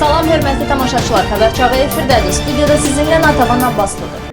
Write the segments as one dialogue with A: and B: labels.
A: Salam hörmətli tamaşaçılar, Xəbər Çağı efirdədir. Studiyada sizinlə Natavan Abbaslıdır.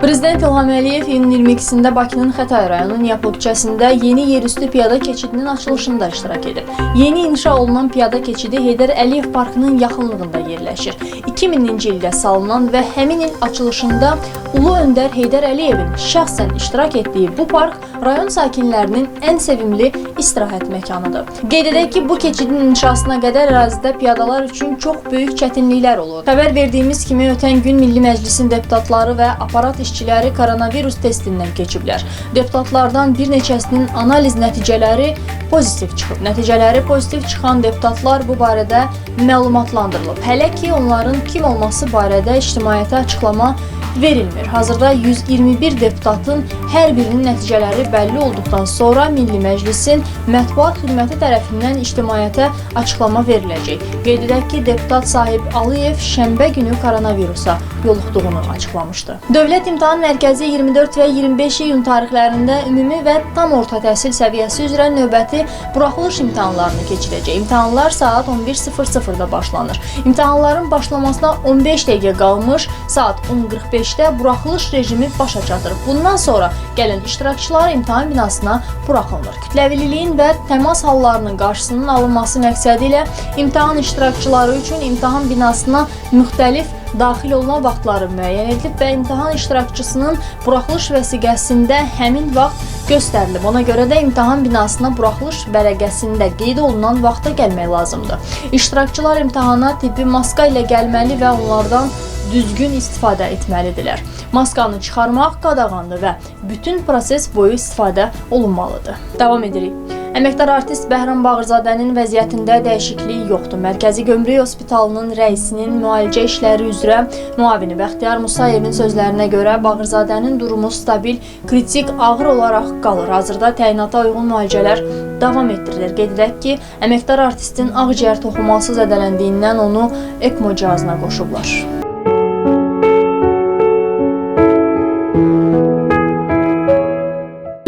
A: Prezident İlham Əliyev iyunun 22-sində Bakının Xətai rayonu Niyapol küçəsində yeni yerüstü piyada keçidinin açılışında iştirak edib. Yeni inşa olunan piyada keçidi Heydər Əliyev parkının yaxınlığında yerləşir. 2000-ci ildə salınan və həmin il açılışında Ulu Öndər Heydər Əliyevin şəxsən iştirak etdiyi bu park rayon sakinlərinin ən sevimli istirahət məkanıdır. Qeyd edək ki, bu keçidin inşasına qədər ərazidə piyadalar üçün çox böyük çətinliklər olur. Xəbər verdiyimiz kimi ötən gün Milli Məclisin deputatları və aparat işçiləri koronavirus testindən keçiblər. Deputatlardan bir neçəsinin analiz nəticələri pozitiv çıxıb. Nəticələri pozitiv çıxan deputatlar bu barədə məlumatlandırılıb. Hələ ki, onların kim olması barədə ictimaiyyətə açıqlama verilmir. Hazırda 121 deputatın hər birinin nəticələri bəlli olduqdan sonra Milli Məclisin mətbuat xidməti tərəfindən ictimaiyyətə açıqlama veriləcək. Qeyd edək ki, deputat Sahib Aliyev şənbə günü koronavirusa yoluxduğunu açıqlamışdı. Dövlət İmtahan Mərkəzi 24 və 25 iyun tarixlərində ümumi və tam orta təhsil səviyyəsi üzrə növbəti buraxılış imtahanlarını keçirəcək. İmtahanlar saat 11:00-da başlanır. İmtahanların başlamasına 15 dəqiqə qalmış saat 10:45-də buraxılış rejimi başa çatır. Bundan sonra gələn iştirakçılar imtahan binasına buraxılır. Kütləvililiyin və təmas hallarının qarşısının alınması məqsədi ilə imtahan iştirakçıları üçün imtahan binasına müxtəlif daxil olma vaxtları müəyyən edilib və imtahan iştirakçısının buraxılış vəsiqəsində həmin vaxt göstərilib. Ona görə də imtahan binasına buraxılış vərəqəsində qeyd olunan vaxta gəlmək lazımdır. İştirakçılar imtahana tibbi maska ilə gəlməli və onlardan düzgün istifadə etməlidirlər. Maskanı çıxarmaq qadağandır və bütün proses boyu istifadə olunmalıdır. Davam edirik. Əməkdar artist Bəhram Bağırzadənin vəziyyətində dəyişiklik yoxdur. Mərkəzi Gömrük Hospitalının rəisinin müalicə işləri üzrə müavini Bəxtiyar Musayevin sözlərinə görə Bağırzadənin durumu stabil, kritik, ağır olaraq qalır. Hazırda təyinata uyğun müalicələr davam etdirilir. Qeyd edək ki, əməkdar artistin ağciyər toxuması zədələndiyindən onu ECMO cihazına qoşublar.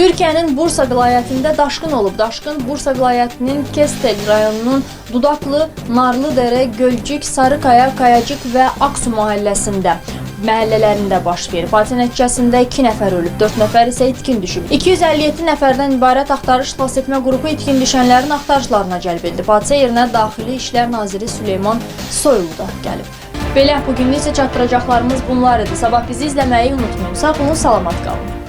A: Türkiyənin Bursa vilayətində daşqın olub. Daşqın Bursa vilayətinin Kestel rayonunun Dudaqlı, Narlıdərə, Gölcük, Sarıkaya, Kayacıq və Aksu mahəlləsində məhəllələrində baş verib. Hadisə nəticəsində 2 nəfər ölüb, 4 nəfər isə itkin düşüb. 257 nəfərdən ibarət axtarış xilas etmə qrupu itkin düşənlərin axtarışlarına cəlb edilib. Hadisə yerinə Daxili İşlər naziri Süleyman Soylu da gəlib. Belə bugünlük isə çatdıracaqlarımız bunlar idi. Sabah bizi izləməyi unutmayın. Sağ olun, salamat qalın.